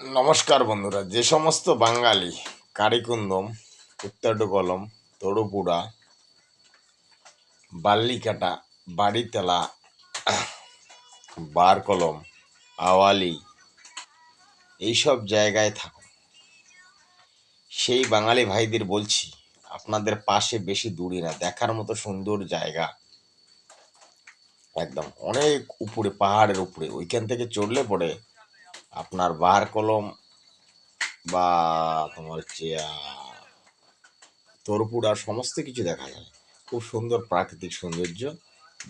নমস্কার বন্ধুরা, যে সমস্ত বাঙালি, কারিকুন্দম উত্তরডকলম তড়ুপুড়া বাল্লিকাটা, বাড়িতলা, বারকলম, আওয়ালি, এইসব জায়গায় থাকো সেই বাঙালি ভাইদের বলছি, আপনাদের পাশে বেশি দূরে না, দেখার মতো সুন্দর জায়গা। একদম অনেক উপরে, পাহাড়ের উপরে, ওইখান থেকে চড়লে পরে আপনার বার কলম বা তোমার হচ্ছে তরপুরা সমস্ত কিছু দেখা যায়। খুব সুন্দর প্রাকৃতিক সৌন্দর্য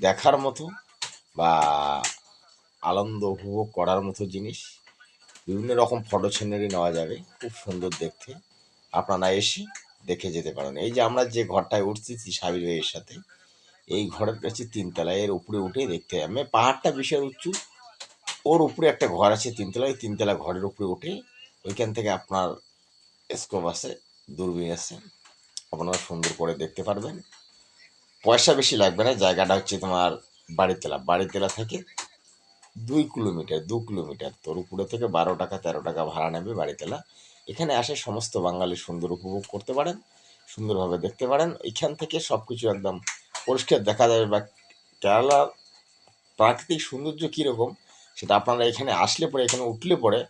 দেখার মতো বা আনন্দ উপভোগ করার মতো জিনিস। বিভিন্ন রকম ফটো সিনারি নেওয়া যাবে, খুব সুন্দর দেখতে। আপনারা এসে দেখে যেতে পারেন। এই যে আমরা যে ঘরটায় উঠতেছি সাবির ভাইয়ের সাথে, এই ঘরের কাছে তিনতলা এর উপরে উঠে দেখতে আমি পাহাড়টা বিশাল উঁচু ওর উপরে একটা ঘর আছে তিনতলা ওই তিনতলা ঘরের উপরে উঠে ওইখান থেকে আপনার স্কোপ আছে, দূরবীন আছে। আপনারা সুন্দর করে দেখতে পারবেন। পয়সা বেশি লাগবে না, জায়গাটা হচ্ছে তোমার বাড়িতলা। বাড়িতলা থেকে দুই কিলোমিটার, দু কিলোমিটার। তোর উপরে থেকে বারো টাকা, তেরো টাকা ভাড়া নেবে বাড়িতলা। এখানে আসে সমস্ত বাঙালি সুন্দর উপভোগ করতে পারেন, সুন্দরভাবে দেখতে পারেন। এখান থেকে সব কিছু একদম পরিষ্কার দেখা যাবে বা কেরালা প্রাকৃতিক সৌন্দর্য কীরকম? সেটা আপনারা এখানে আসলে পরে, এখানে উঠলে পরে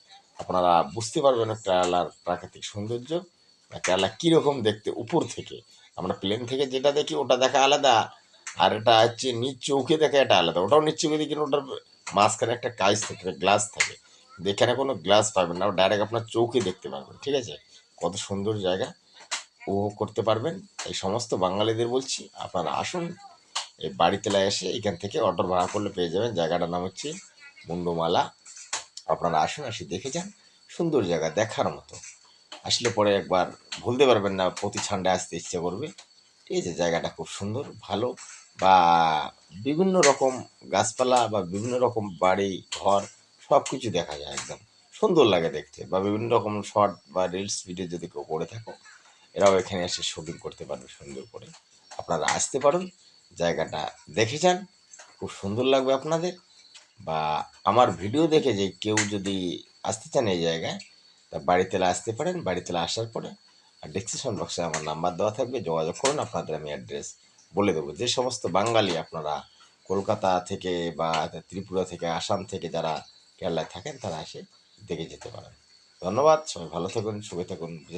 আপনারা বুঝতে পারবেন কেরালার প্রাকৃতিক সৌন্দর্য কেরালা কীরকম দেখতে উপর থেকে। আমরা প্লেন থেকে যেটা দেখি ওটা দেখা আলাদা, আর এটা হচ্ছে নিচ চৌকে দেখা এটা আলাদা। ওটাও নিচ চৌকে দেখি ওটার মাঝখানে একটা কাজ থাকে গ্লাস থাকে। এখানে কোনো গ্লাস পাবেন না, ডাইরেক্ট আপনার চৌকে দেখতে পারবেন, ঠিক আছে? কত সুন্দর জায়গা। উপভোগ করতে পারবেন। এই সমস্ত বাঙালিদের বলছি, আপনারা আসুন, এই বাড়িতলা এসে এখান থেকে অটো ভাড়া করলে পেয়ে যাবেন। জায়গাটার নাম হচ্ছে মুন্ডমালা। আপনারা আসুন, আসি দেখে যান। সুন্দর জায়গা, দেখার মতো। আসলে পরে একবার ভুলতে পারবেন না, প্রতি ছান্ডে আসতে ইচ্ছে করবে। ঠিক আছে জায়গাটা খুব সুন্দর, ভালো বা বিভিন্ন রকম গাছপালা বা বিভিন্ন রকম বাড়ি, ঘর সব কিছু দেখা যায় একদম। সুন্দর লাগে দেখতে বা বিভিন্ন রকম শর্ট বা রিলস ভিডিও যদি কেউ করে থাকো, এরাও এখানে এসে শুটিং করতে পারবে সুন্দর করে। আপনারা আসতে পারেন, জায়গাটা দেখে যান, খুব সুন্দর লাগবে আপনাদের। বা আমার ভিডিও দেখে যে কেউ যদি আসতে চান এই জায়গায়, তা বাড়িতে আসতে পারেন বাড়িতে আসার পরে আর ডিসক্রিপশন বক্সে আমার নাম্বার দেওয়া থাকবে, যোগাযোগ করুন, আপনাদের আমি অ্যাড্রেস বলে দেবো। যে সমস্ত বাঙালি আপনারা কলকাতা থেকে বা ত্রিপুরা থেকে, আসাম থেকে যারা কেরালায় থাকেন, তারা এসে দেখে যেতে পারেন। ধন্যবাদ, সবাই ভালো থাকুন, সুখে থাকুন